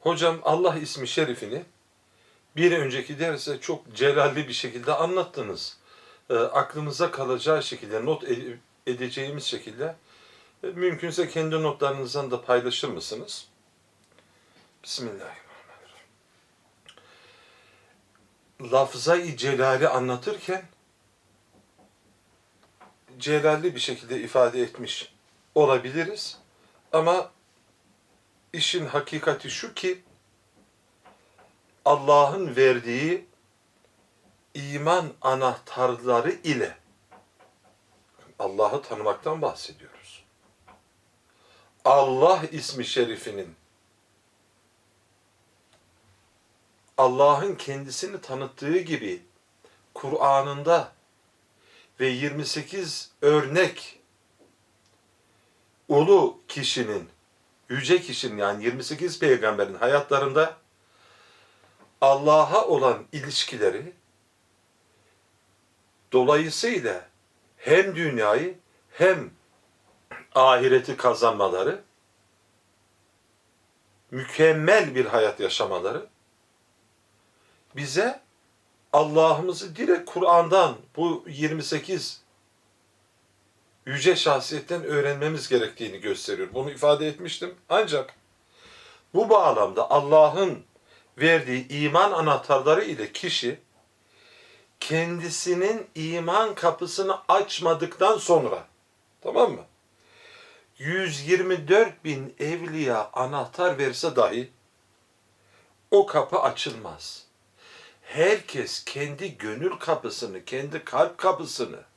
Hocam Allah ismi şerifini bir önceki derse çok celalli bir şekilde anlattınız. E, aklımıza kalacağı şekilde, not ed- edeceğimiz şekilde e, mümkünse kendi notlarınızdan da paylaşır mısınız? Bismillahirrahmanirrahim. Lafzayı celali anlatırken celalli bir şekilde ifade etmiş olabiliriz. Ama işin hakikati şu ki Allah'ın verdiği iman anahtarları ile Allah'ı tanımaktan bahsediyoruz. Allah ismi şerifinin Allah'ın kendisini tanıttığı gibi Kur'an'ında ve 28 örnek ulu kişinin, yüce kişinin yani 28 peygamberin hayatlarında Allah'a olan ilişkileri dolayısıyla hem dünyayı hem ahireti kazanmaları, mükemmel bir hayat yaşamaları bize Allah'ımızı direkt Kur'an'dan bu 28 yüce şahsiyetten öğrenmemiz gerektiğini gösteriyor. Bunu ifade etmiştim. Ancak bu bağlamda Allah'ın verdiği iman anahtarları ile kişi kendisinin iman kapısını açmadıktan sonra tamam mı? 124 bin evliya anahtar verse dahi o kapı açılmaz. Herkes kendi gönül kapısını, kendi kalp kapısını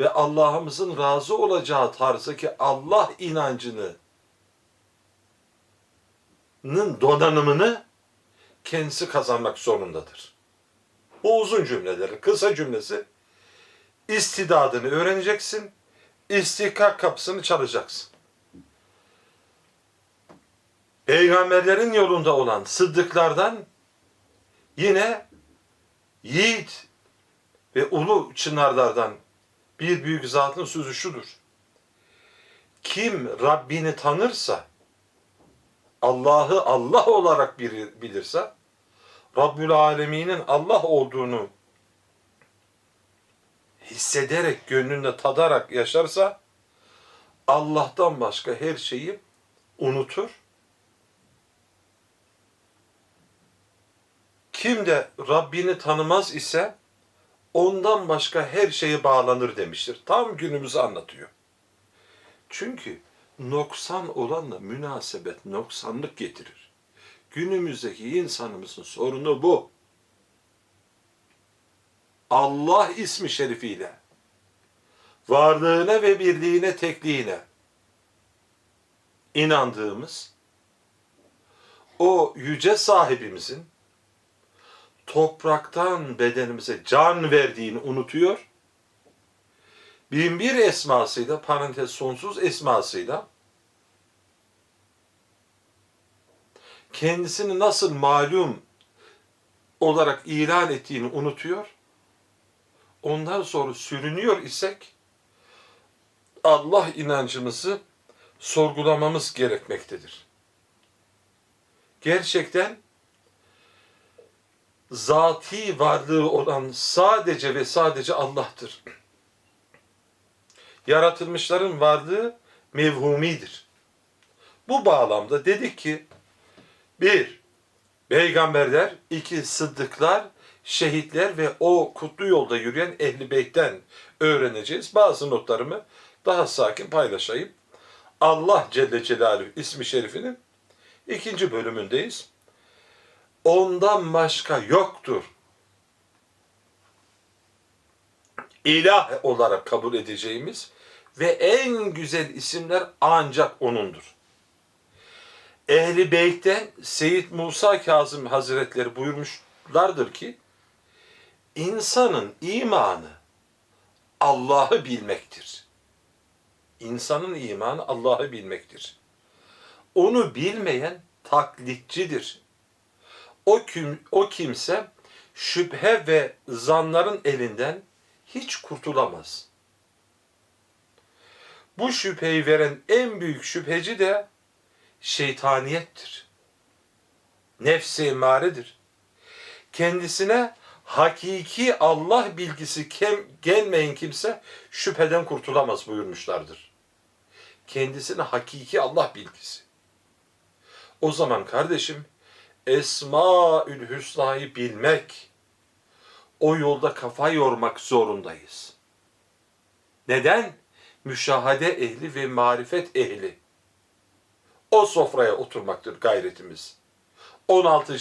ve Allah'ımızın razı olacağı tarzdaki Allah inancını donanımını kendisi kazanmak zorundadır. Bu uzun cümleleri, kısa cümlesi istidadını öğreneceksin, istihkak kapısını çalacaksın. Peygamberlerin yolunda olan sıddıklardan yine yiğit ve ulu çınarlardan bir büyük zatın sözü şudur. Kim Rabbini tanırsa, Allah'ı Allah olarak bilirse, Rabbül Alemin'in Allah olduğunu hissederek, gönlünde tadarak yaşarsa, Allah'tan başka her şeyi unutur. Kim de Rabbini tanımaz ise, ondan başka her şeye bağlanır demiştir. Tam günümüzü anlatıyor. Çünkü noksan olanla münasebet noksanlık getirir. Günümüzdeki insanımızın sorunu bu. Allah ismi şerifiyle varlığına ve birliğine, tekliğine inandığımız o yüce sahibimizin topraktan bedenimize can verdiğini unutuyor. Bin bir esmasıyla, parantez sonsuz esmasıyla kendisini nasıl malum olarak ilan ettiğini unutuyor. Ondan sonra sürünüyor isek Allah inancımızı sorgulamamız gerekmektedir. Gerçekten zati varlığı olan sadece ve sadece Allah'tır. Yaratılmışların varlığı mevhumidir. Bu bağlamda dedik ki bir, peygamberler, iki, sıddıklar, şehitler ve o kutlu yolda yürüyen ehli beytten öğreneceğiz. Bazı notlarımı daha sakin paylaşayım. Allah Celle Celaluhu ismi şerifinin ikinci bölümündeyiz. Ondan başka yoktur. İlah olarak kabul edeceğimiz ve en güzel isimler ancak O'nundur. Ehli Beyt'ten Seyyid Musa Kazım Hazretleri buyurmuşlardır ki, insanın imanı Allah'ı bilmektir. İnsanın imanı Allah'ı bilmektir. Onu bilmeyen taklitçidir. O, kim, o kimse şüphe ve zanların elinden hiç kurtulamaz. Bu şüpheyi veren en büyük şüpheci de şeytaniyettir. Nefsi emaredir. Kendisine hakiki Allah bilgisi kem, gelmeyen kimse şüpheden kurtulamaz buyurmuşlardır. Kendisine hakiki Allah bilgisi. O zaman kardeşim Esmaül Hüsna'yı bilmek, o yolda kafa yormak zorundayız. Neden? Müşahade ehli ve marifet ehli. O sofraya oturmaktır gayretimiz. 16.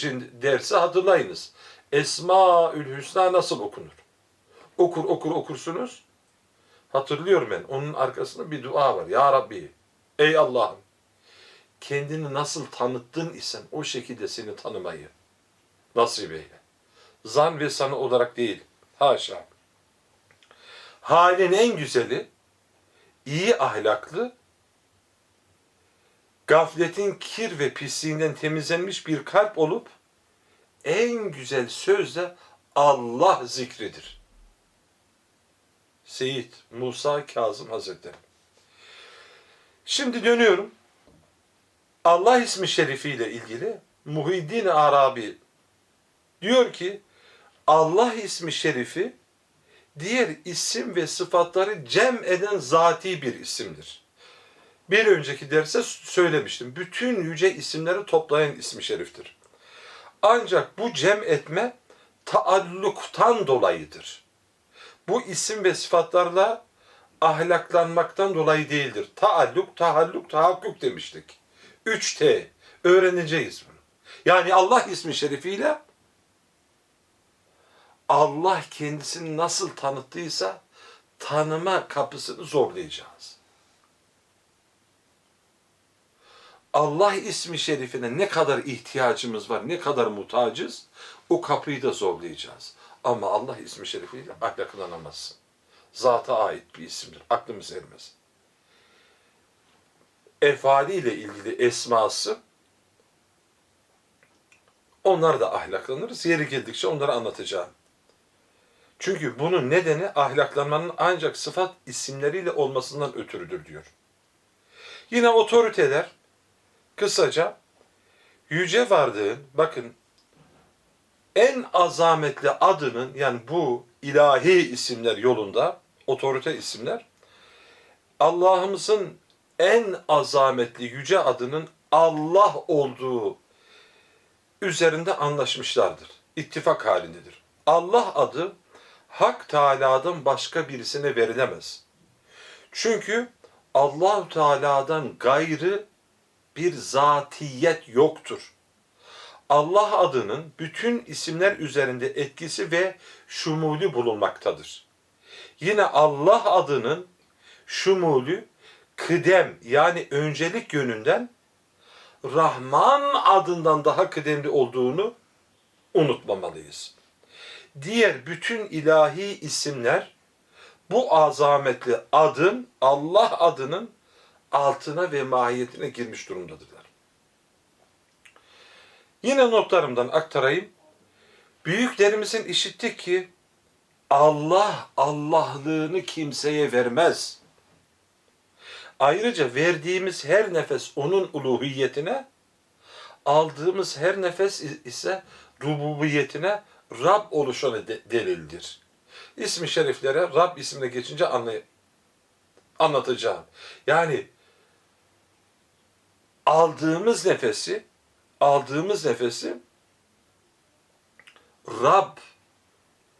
dersi hatırlayınız. Esmaül Hüsna nasıl okunur? Okur okur okursunuz. Hatırlıyorum ben. Onun arkasında bir dua var. Ya Rabbi, ey Allah'ım kendini nasıl tanıttın isen o şekilde seni tanımayı nasip eyle. Zan ve sanı olarak değil. Haşa. Halin en güzeli, iyi ahlaklı, gafletin kir ve pisliğinden temizlenmiş bir kalp olup en güzel söz de Allah zikridir. Seyit Musa Kazım Hazretleri. Şimdi dönüyorum. Allah ismi şerifiyle ilgili Muhiddin Arabi diyor ki Allah ismi şerifi diğer isim ve sıfatları cem eden zati bir isimdir. Bir önceki derste söylemiştim. Bütün yüce isimleri toplayan ismi şeriftir. Ancak bu cem etme taalluktan dolayıdır. Bu isim ve sıfatlarla ahlaklanmaktan dolayı değildir. Taalluk, tahalluk, tahakkuk demiştik. 3T. Öğreneceğiz bunu. Yani Allah ismi şerifiyle Allah kendisini nasıl tanıttıysa tanıma kapısını zorlayacağız. Allah ismi şerifine ne kadar ihtiyacımız var, ne kadar muhtacız o kapıyı da zorlayacağız. Ama Allah ismi şerifiyle ahlaklanamazsın. Zata ait bir isimdir. Aklımız ermez. Efaliyle ilgili esması onlar da ahlaklanırız. Yeri geldikçe onları anlatacağım. Çünkü bunun nedeni ahlaklanmanın ancak sıfat isimleriyle olmasından ötürüdür diyor. Yine otoriteler kısaca yüce vardığın bakın en azametli adının yani bu ilahi isimler yolunda otorite isimler Allah'ımızın en azametli yüce adının Allah olduğu üzerinde anlaşmışlardır. İttifak halindedir. Allah adı Hak Teala'dan başka birisine verilemez. Çünkü Allahu Teala'dan gayrı bir zatiyet yoktur. Allah adının bütün isimler üzerinde etkisi ve şumulü bulunmaktadır. Yine Allah adının şumulü kıdem yani öncelik yönünden Rahman adından daha kıdemli olduğunu unutmamalıyız. Diğer bütün ilahi isimler bu azametli adın Allah adının altına ve mahiyetine girmiş durumdadırlar. Yine notlarımdan aktarayım. Büyüklerimizin işittik ki Allah Allah'lığını kimseye vermez. Ayrıca verdiğimiz her nefes onun uluhiyetine, aldığımız her nefes ise rububiyetine Rab oluşuna de delildir. İsmi şeriflere Rab ismine geçince anlay anlatacağım. Yani aldığımız nefesi aldığımız nefesi Rab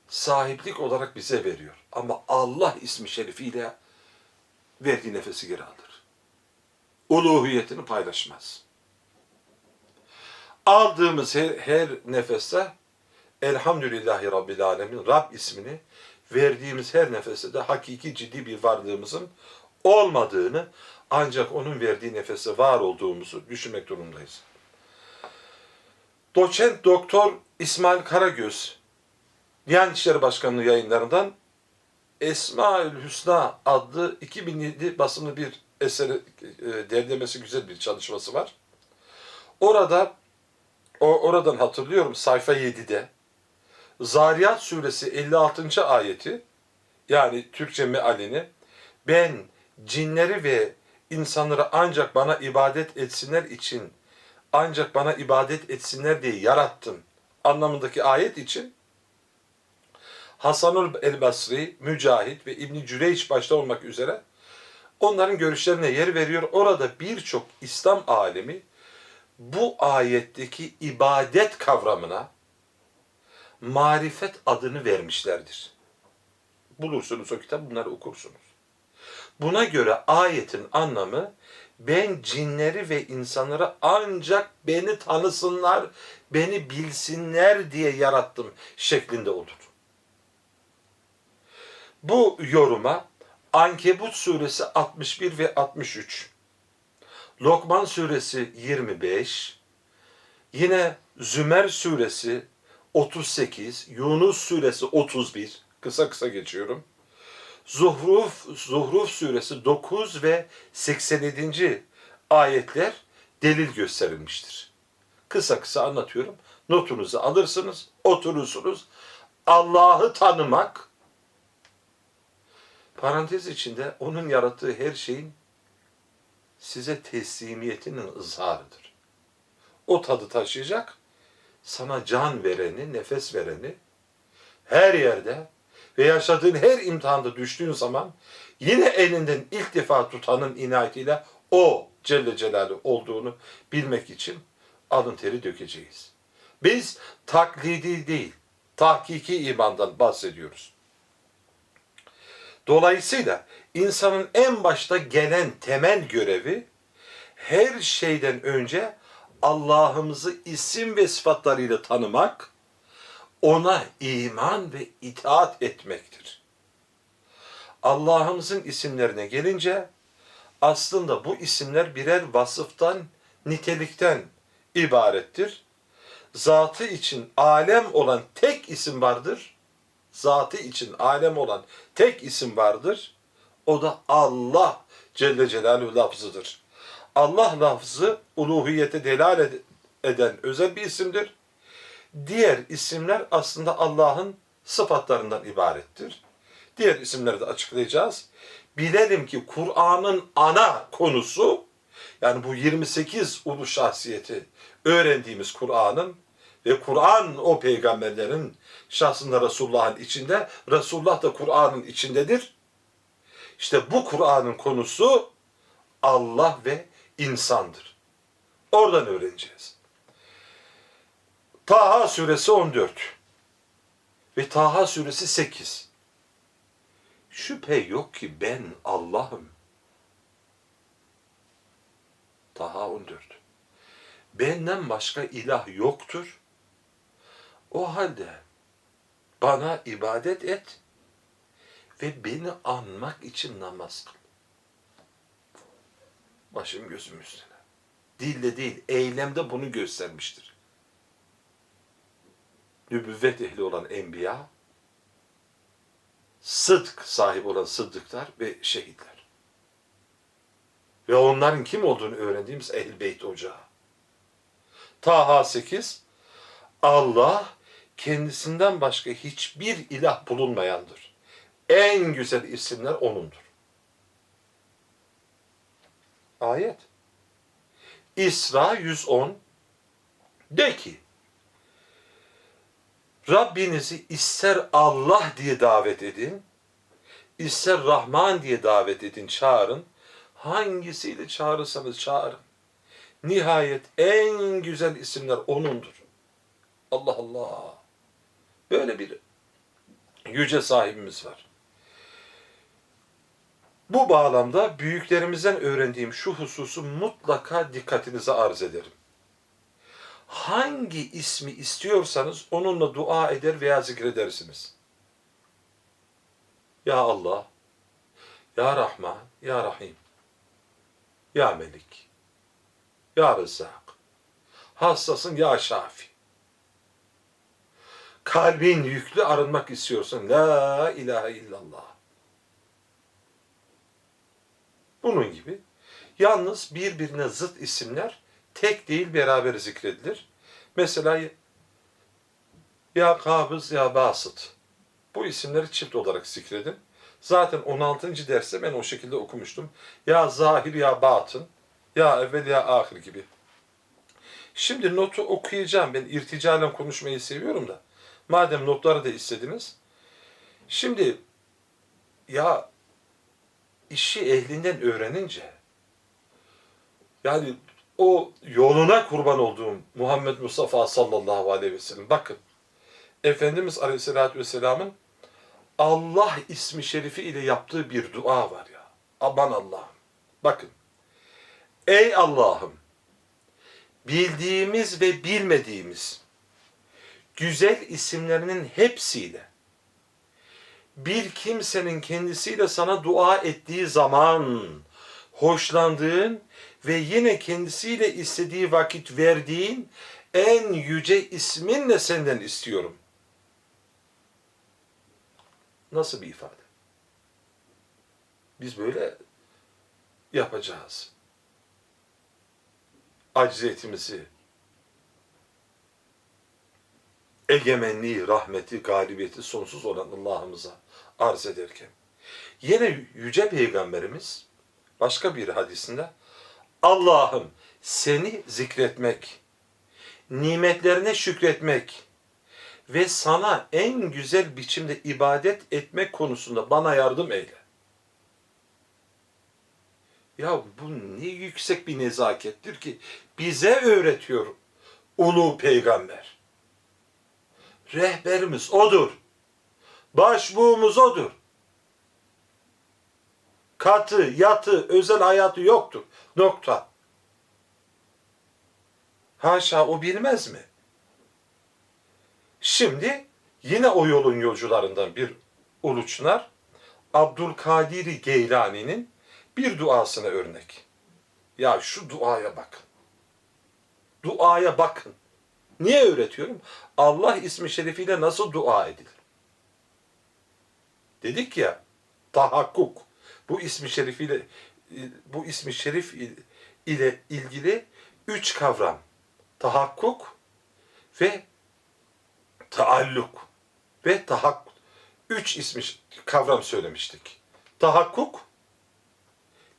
sahiplik olarak bize veriyor. Ama Allah ismi şerifiyle verdiği nefesi geri alır. Uluhiyetini paylaşmaz. Aldığımız her, her nefeste Elhamdülillahi Rabbil Alemin Rab ismini verdiğimiz her nefeste de hakiki ciddi bir varlığımızın olmadığını ancak onun verdiği nefese var olduğumuzu düşünmek durumundayız. Doçent Doktor İsmail Karagöz Diyanet İşleri Başkanlığı yayınlarından Esmaül Hüsna adlı 2007 basımlı bir eseri e, derlemesi güzel bir çalışması var. Orada o oradan hatırlıyorum sayfa 7'de Zariyat suresi 56. ayeti yani Türkçe mealini ben cinleri ve insanları ancak bana ibadet etsinler için, ancak bana ibadet etsinler diye yarattım anlamındaki ayet için Hasanul el-Basri, Mücahit ve İbn Cüreyç başta olmak üzere onların görüşlerine yer veriyor. Orada birçok İslam alemi bu ayetteki ibadet kavramına marifet adını vermişlerdir. Bulursunuz o kitap bunları okursunuz. Buna göre ayetin anlamı ben cinleri ve insanları ancak beni tanısınlar, beni bilsinler diye yarattım şeklinde olur. Bu yoruma Ankebut suresi 61 ve 63, Lokman suresi 25, yine Zümer suresi 38, Yunus suresi 31, kısa kısa geçiyorum. Zuhruf, Zuhruf suresi 9 ve 87. ayetler delil gösterilmiştir. Kısa kısa anlatıyorum. Notunuzu alırsınız, oturursunuz. Allah'ı tanımak, parantez içinde onun yarattığı her şeyin size teslimiyetinin ızharıdır. O tadı taşıyacak, sana can vereni, nefes vereni, her yerde ve yaşadığın her imtihanda düştüğün zaman yine elinden ilk defa tutanın inayetiyle o Celle Celaluhu olduğunu bilmek için alın teri dökeceğiz. Biz taklidi değil, tahkiki imandan bahsediyoruz. Dolayısıyla insanın en başta gelen temel görevi her şeyden önce Allah'ımızı isim ve sıfatlarıyla tanımak, ona iman ve itaat etmektir. Allah'ımızın isimlerine gelince aslında bu isimler birer vasıftan, nitelikten ibarettir. Zatı için alem olan tek isim vardır. Zatı için alem olan tek isim vardır. O da Allah Celle Celaluhu lafzıdır. Allah lafzı uluhiyete delal eden özel bir isimdir diğer isimler aslında Allah'ın sıfatlarından ibarettir. Diğer isimleri de açıklayacağız. Bilelim ki Kur'an'ın ana konusu yani bu 28 ulu şahsiyeti öğrendiğimiz Kur'an'ın ve Kur'an o peygamberlerin şahsında Resulullah'ın içinde, Resulullah da Kur'an'ın içindedir. İşte bu Kur'an'ın konusu Allah ve insandır. Oradan öğreneceğiz. Taha suresi 14 ve Taha suresi 8. Şüphe yok ki ben Allah'ım. Taha 14. Benden başka ilah yoktur. O halde bana ibadet et ve beni anmak için namaz kıl. Başım gözüm üstüne. Dille değil, eylemde bunu göstermiştir nübüvvet ehli olan enbiya, sıdk sahibi olan sıddıklar ve şehitler. Ve onların kim olduğunu öğrendiğimiz Ehl-i Beyt Ocağı. Taha 8, Allah kendisinden başka hiçbir ilah bulunmayandır. En güzel isimler O'nundur. Ayet. İsra 110 de ki Rabbinizi ister Allah diye davet edin, ister Rahman diye davet edin, çağırın. Hangisiyle çağırırsanız çağırın. Nihayet en güzel isimler O'nundur. Allah Allah. Böyle bir yüce sahibimiz var. Bu bağlamda büyüklerimizden öğrendiğim şu hususu mutlaka dikkatinize arz ederim hangi ismi istiyorsanız onunla dua eder veya zikredersiniz. Ya Allah, Ya Rahman, Ya Rahim, Ya Melik, Ya Rezzak, hassasın Ya Şafi. Kalbin yüklü arınmak istiyorsan La ilahe illallah. Bunun gibi yalnız birbirine zıt isimler tek değil beraber zikredilir. Mesela ya kabız ya basıt. Bu isimleri çift olarak zikredin. Zaten 16. derste ben o şekilde okumuştum. Ya zahir ya batın, ya evvel ya ahir gibi. Şimdi notu okuyacağım. Ben irticalen konuşmayı seviyorum da. Madem notları da istediniz. Şimdi ya işi ehlinden öğrenince yani o yoluna kurban olduğum Muhammed Mustafa sallallahu aleyhi ve sellem bakın Efendimiz aleyhissalatü vesselamın Allah ismi şerifi ile yaptığı bir dua var ya. Aman Allah'ım. Bakın. Ey Allah'ım bildiğimiz ve bilmediğimiz güzel isimlerinin hepsiyle bir kimsenin kendisiyle sana dua ettiği zaman hoşlandığın ve yine kendisiyle istediği vakit verdiğin en yüce isminle senden istiyorum. Nasıl bir ifade? Biz böyle yapacağız. Acziyetimizi, egemenliği, rahmeti, galibiyeti sonsuz olan Allah'ımıza arz ederken. Yine Yüce Peygamberimiz başka bir hadisinde Allah'ım seni zikretmek, nimetlerine şükretmek ve sana en güzel biçimde ibadet etmek konusunda bana yardım eyle. Ya bu ne yüksek bir nezakettir ki bize öğretiyor ulu peygamber. Rehberimiz odur. Başbuğumuz odur. Katı, yatı, özel hayatı yoktur. Nokta. Haşa o bilmez mi? Şimdi yine o yolun yolcularından bir uluçlar Abdülkadir Geylani'nin bir duasına örnek. Ya şu duaya bakın. Duaya bakın. Niye öğretiyorum? Allah ismi şerifiyle nasıl dua edilir? Dedik ya tahakkuk. Bu ismi şerifiyle bu ismi şerif ile ilgili üç kavram. Tahakkuk ve taalluk ve tahakkuk. Üç ismi kavram söylemiştik. Tahakkuk,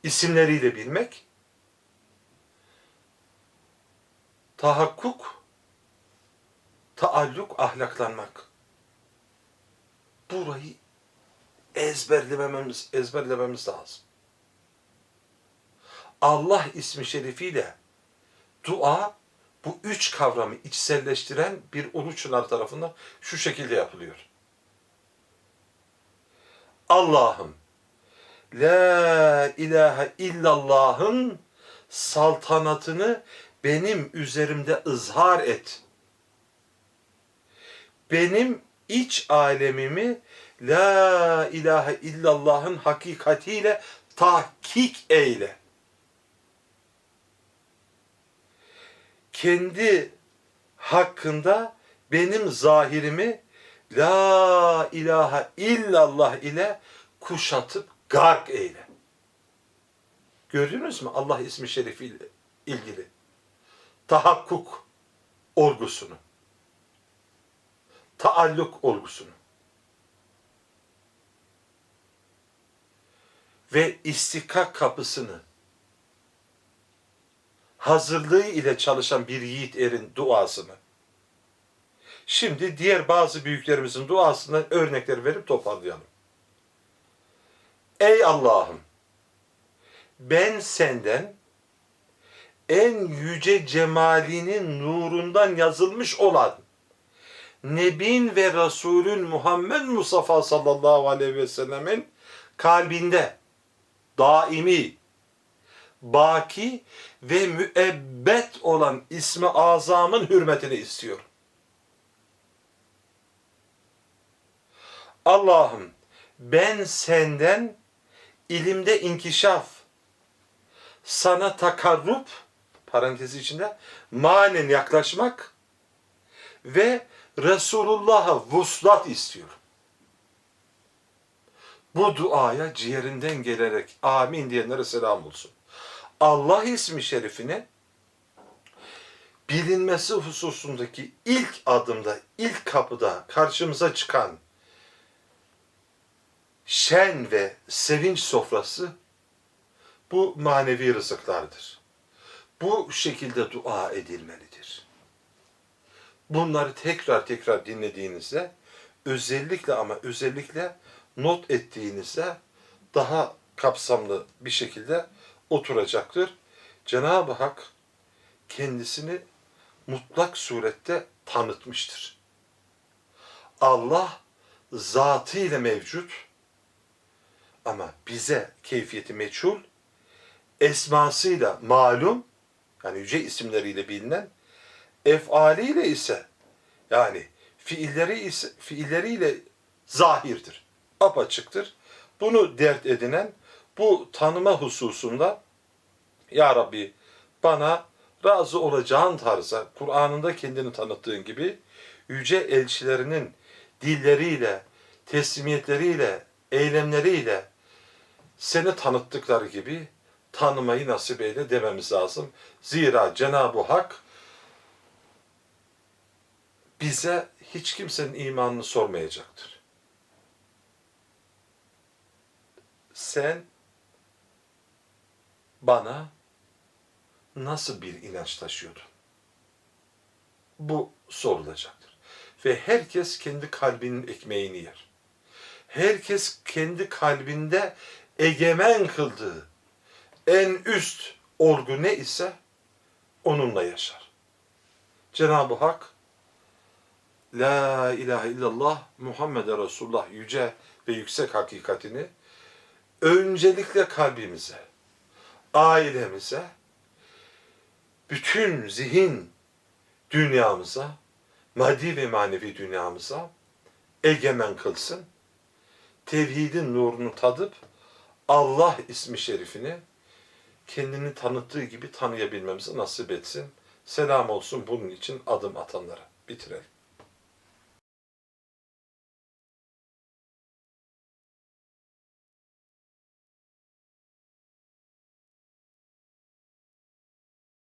isimleriyle bilmek. Tahakkuk, taalluk, ahlaklanmak. Burayı ezberlememiz, ezberlememiz lazım. Allah ismi şerifiyle dua bu üç kavramı içselleştiren bir uluçlar tarafından şu şekilde yapılıyor. Allah'ım La ilahe illallah'ın saltanatını benim üzerimde ızhar et. Benim iç alemimi La ilahe illallah'ın hakikatiyle tahkik eyle. Kendi hakkında benim zahirimi La ilahe illallah ile kuşatıp gark eyle. Gördünüz mü Allah ismi şerifiyle ilgili tahakkuk olgusunu, taalluk olgusunu ve istikak kapısını hazırlığı ile çalışan bir yiğit erin duasını Şimdi diğer bazı büyüklerimizin duasından örnekler verip toparlayalım. Ey Allah'ım ben senden en yüce cemalinin nurundan yazılmış olan Nebin ve Resulün Muhammed Mustafa sallallahu aleyhi ve sellemin kalbinde daimi, baki ve müebbet olan ismi azamın hürmetini istiyorum. Allah'ım ben senden ilimde inkişaf, sana takarrup, parantezi içinde, manen yaklaşmak ve Resulullah'a vuslat istiyorum. Bu duaya ciğerinden gelerek amin diyenlere selam olsun. Allah ismi şerifine bilinmesi hususundaki ilk adımda, ilk kapıda karşımıza çıkan şen ve sevinç sofrası bu manevi rızıklardır. Bu şekilde dua edilmelidir. Bunları tekrar tekrar dinlediğinizde özellikle ama özellikle not ettiğinizde daha kapsamlı bir şekilde oturacaktır. Cenab-ı Hak kendisini mutlak surette tanıtmıştır. Allah zatıyla mevcut ama bize keyfiyeti meçhul, esmasıyla malum, yani yüce isimleriyle bilinen, efaliyle ise yani fiilleri ise fiilleriyle zahirdir. Apaçıktır. Bunu dert edinen bu tanıma hususunda ya Rabbi bana razı olacağın tarzda Kur'an'ında kendini tanıttığın gibi yüce elçilerinin dilleriyle, teslimiyetleriyle, eylemleriyle seni tanıttıkları gibi tanımayı nasip eyle dememiz lazım. Zira Cenab-ı Hak bize hiç kimsenin imanını sormayacaktır. Sen bana nasıl bir inanç taşıyordun? Bu sorulacaktır. Ve herkes kendi kalbinin ekmeğini yer. Herkes kendi kalbinde egemen kıldığı en üst olgu ne ise onunla yaşar. Cenab-ı Hak La ilahe illallah Muhammed Resulullah yüce ve yüksek hakikatini öncelikle kalbimize, ailemize, bütün zihin dünyamıza, maddi ve manevi dünyamıza egemen kılsın. Tevhidin nurunu tadıp Allah ismi şerifini kendini tanıttığı gibi tanıyabilmemizi nasip etsin. Selam olsun bunun için adım atanlara. Bitirelim.